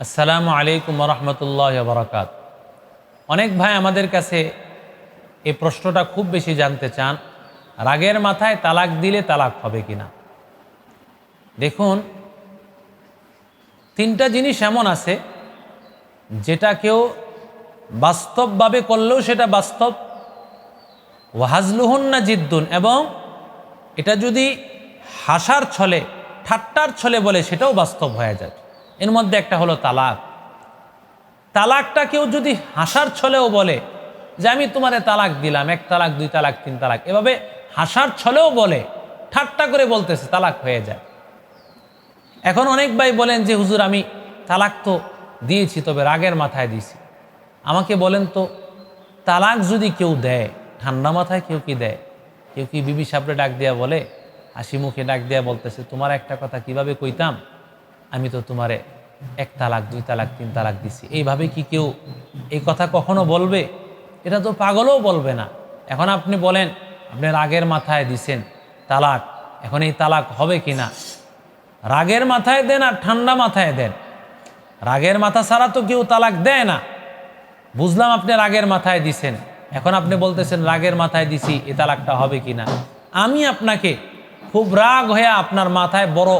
আসসালামু আলাইকুম রহমতুল্লাহ বরকাত। অনেক ভাই আমাদের কাছে এই প্রশ্নটা খুব বেশি জানতে চান, রাগের মাথায় তালাক দিলে তালাক হবে কিনা? দেখুন, তিনটা জিনিস এমন আছে যেটা কেউ বাস্তবভাবে করলেও সেটা বাস্তব। ওয়াহাজলুহুন না জিদ্দুন, এবং এটা যদি হাসার ছলে, ঠাট্টার ছলে বলে সেটাও বাস্তব হয়ে যায়। এর মধ্যে একটা হলো তালাক। তালাকটা কেউ যদি হাসার ছলেও বলে যে, আমি তোমারে তালাক দিলাম, এক তালাক, দুই তালাক, তিন তালাক। এভাবে হাসার ছলেও বলে, ঠাট্টা করে বলতেছে, তালাক হয়ে যায়। এখন অনেক ভাই বলেন যে, হুজুর, আমি তালাক তো দিয়েছি, তবে রাগের মাথায় দিয়েছি। আমাকে বলেন তো, তালাক যদি কেউ দেয়, ঠান্ডা মাথায় কেউ কি দেয়? কেউ কি বিবি সাপড়ে ডাক দেয়া বলে, হাসি মুখে ডাক দেয়া বলতেছে, তোমার একটা কথা কীভাবে কইতাম? আমি তো তোমারে এক তালাক, দুই তালাক, তিন তালাক দিছি। এইভাবে কি কেউ এই কথা কখনো বলবে? এটা তো পাগলও বলবে না। এখন আপনি বলেন আপনি রাগের মাথায় দিছেন তালাক। এখন এই তালাক হবে কি না? রাগের মাথায় দেন আর ঠান্ডা মাথায় দেন। রাগের মাথা ছাড়া তো কেউ তালাক দেয় না। বুঝলাম আপনি রাগের মাথায় দিছেন। এখন আপনি বলতেছেন, রাগের মাথায় দিছি, এ তালাকটা হবে কি না? আমি আপনাকে খুব রাগ হয়ে আপনার মাথায় বড়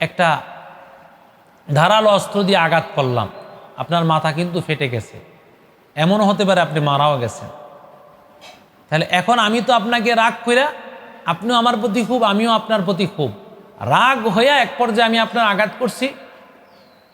একটা ধারালো অস্ত্র দিয়ে আঘাত করলাম। আপনার মাথা কিন্তু ফেটে গেছে। এমনও হতে পারে আপনি মারাও গেছেন। তাহলে এখন আমি তো আপনাকে রাগ কইরা আপনিও আমার প্রতি খুব, আমিও আপনার প্রতি খুব। রাগ হইয়া এক পর্যায়ে আমি আপনার আঘাত করছি,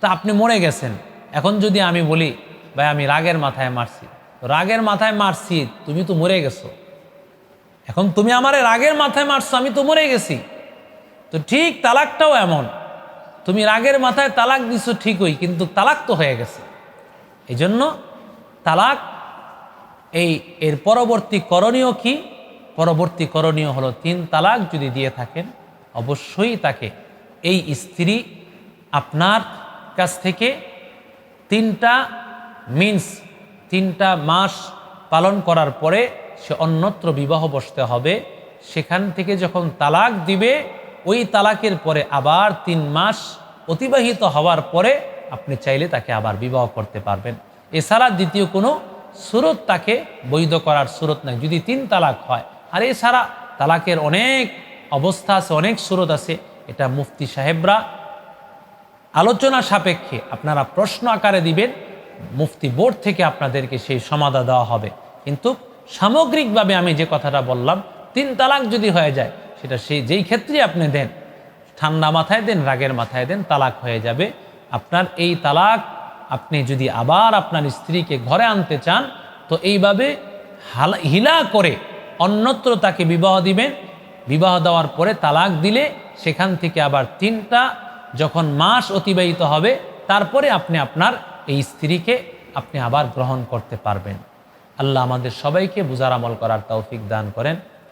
তা আপনি মরে গেছেন। এখন যদি আমি বলি, ভাই, আমি রাগের মাথায় মারছি। রাগের মাথায় মারছি, তুমি তো মরে গেছো। এখন তুমি আমার রাগের মাথায় মারছো, আমি তো মরে গেছি। তো ঠিক তালাকটাও এমন। তুমি রাগের মাথায় তালাক দিছো ঠিকই, কিন্তু তালাক তো হয়ে গেছে। এই জন্য তালাক, এই, এর পরবর্তী করণীয় কি? পরবর্তী করণীয় হলো তিন তালাক যদি দিয়ে থাকেন, অবশ্যই তাকে, এই স্ত্রী আপনার কাছ থেকে তিনটা মিন্স তিনটা মাস পালন করার পরে সে অন্যত্র বিবাহ বসতে হবে। সেখান থেকে যখন তালাক দিবে ওই তালাকের পরে আবার তিন মাস অতিবাহিত হওয়ার পরে আপনি চাইলে তাকে আবার বিবাহ করতে পারবেন। এছাড়া দ্বিতীয় কোনো সুরত তাকে বৈধ করার সুরত নাই। যদি তিন তালাক হয়, আর এছাড়া তালাকের অনেক অবস্থা আছে, অনেক সুরত আছে, এটা মুফতি সাহেবরা আলোচনা সাপেক্ষে আপনারা প্রশ্ন আকারে দিবেন, মুফতি বোর্ড থেকে আপনাদেরকে সেই সমাধা দেওয়া হবে। কিন্তু সামগ্রিকভাবে আমি যে কথাটা বললাম, তিন তালাক যদি হয়ে যায় সেটা সেই যেই ক্ষেত্রে আপনি দেন, ঠান্ডা মাথায় দেন, রাগের মাথায় দেন, তালাক হয়ে যাবে। আপনার এই তালাক, আপনি যদি আবার আপনার স্ত্রীকে ঘরে আনতে চান, তো এইভাবে হালা হিলা করে অন্যত্র তাকে বিবাহ দিবেন। বিবাহ দেওয়ার পরে তালাক দিলে সেখান থেকে আবার তিনটা, যখন মাস অতিবাহিত হবে, তারপরে আপনি আপনার এই স্ত্রীকে আপনি আবার গ্রহণ করতে পারবেন। আল্লাহ আমাদের সবাইকে বুজার আমল করার তৌফিক দান করেন।